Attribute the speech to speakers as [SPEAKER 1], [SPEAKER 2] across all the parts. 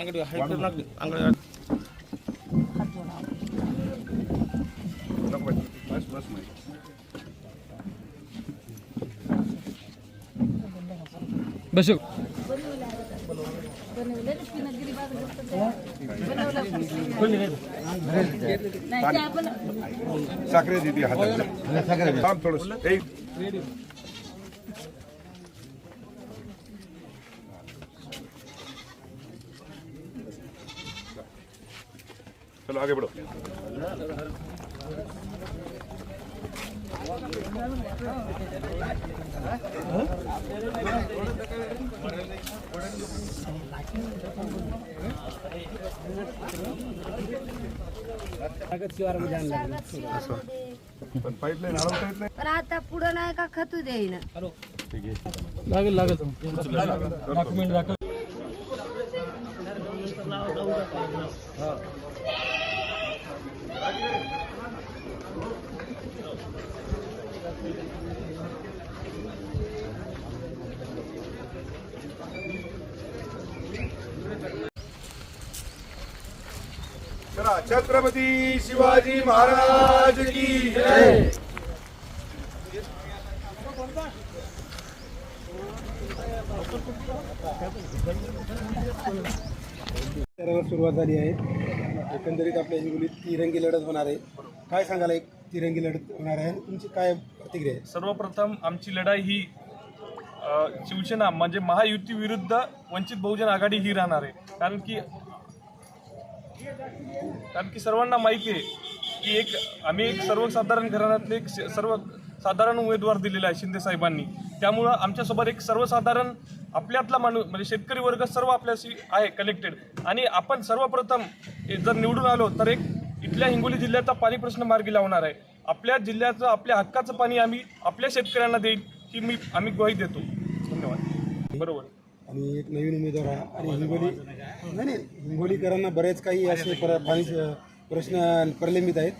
[SPEAKER 1] Angkat dua, angkat dua. बसू
[SPEAKER 2] साखरे देते हातात थांब थोडं एक चलो आगे बढ़ो पण पाईपलाईन हलवता येत नाही
[SPEAKER 3] पण आता पुढं नाही का खतू देईन
[SPEAKER 1] लागेल लागेल. डॉक्युमेंट दाखव
[SPEAKER 2] छत्रपती शिवाजी महाराज की जय.
[SPEAKER 4] सुरुवात झाली आहे. एकंदरीत आपल्या हिंगोलीत तिरंगी लढत होणार आहे. काय सांगाल एक? तिरंगी लढत होणार आहे. आणि तुमची काय प्रतिक्रिया आहे?
[SPEAKER 5] सर्वप्रथम आमची लढाई ही अ, शिवसेना म्हणजे महायुती विरुद्ध वंचित बहुजन आघाडी ही राहणार आहे. कारण की कारण की सर्वांना माहिती आहे की एक आम्ही एक सर्वसाधारण घराण्यातले एक स- सर्व साधारण उमेदवार दिलेला आहे शिंदे साहेबांनी. त्यामुळं आमच्यासोबत एक सर्वसाधारण आपल्यातला माणूस म्हणजे शेतकरी वर्ग सर्व आपल्याशी आहे कलेक्टेड आणि आपण सर्वप्रथम हे जर निवडून आलो तर एक इथल्या हिंगोली जिल्ह्याचा पाणी प्रश्न मार्गी लावणार आहे. आपल्या जिल्ह्याचं आपल्या हक्काचं पाणी आम्ही आपल्या शेतकऱ्यांना देईल ही मी आम्ही ग्वाही देतो. धन्यवाद. बरोबर.
[SPEAKER 4] आणि एक नवीन उमेदवार आहे. आणि हिंगोली नाही नाही हिंगोलीकरांना बरेच काही असे पर पाणी प्रश्न प्रलंबित आहेत.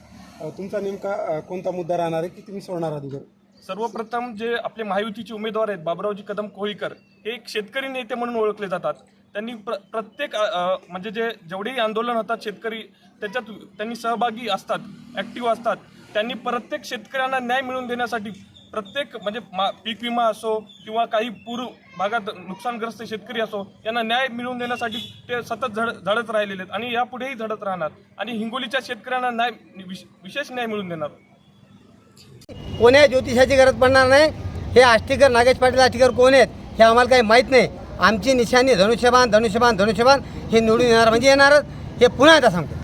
[SPEAKER 4] तुमचा नेमका कोणता मुद्दा राहणार आहे की तुम्ही सोडणार अगोदर
[SPEAKER 5] सर्वप्रथम जे आपले महायुतीचे उमेदवार आहेत बाबुरावजी कदम कोळीकर हे एक शेतकरी नेते म्हणून ओळखले जातात. त्यांनी प्र प्रत्येक म्हणजे जे जेवढेही आंदोलन होतात शेतकरी त्याच्यात त्यांनी सहभागी असतात ॲक्टिव्ह असतात. त्यांनी प्रत्येक शेतकऱ्यांना न्याय मिळवून देण्यासाठी प्रत्येक म्हणजे मा पीक विमा असो किंवा काही पूर भागात नुकसानग्रस्त शेतकरी असो यांना न्याय मिळवून देण्यासाठी ते सतत झड झडत राहिलेले आहेत आणि यापुढेही झडत राहणार. आणि हिंगोलीच्या शेतकऱ्यांना न्याय विश- विशेष न्याय मिळवून देणार.
[SPEAKER 6] कोण्या ज्योतिषाची गरज पडणार नाही? हे आष्टीकर नागेश पाटील आष्टीकर कोण आहेत? हे आम्हाला काही माहीत नाही. आमची निशाणी धनुष्यबाण धनुष्यबाण धनुष्यबाण हे निवडून येणार म्हणजे येणारच. हे पुन्हा एकदा सांगतो.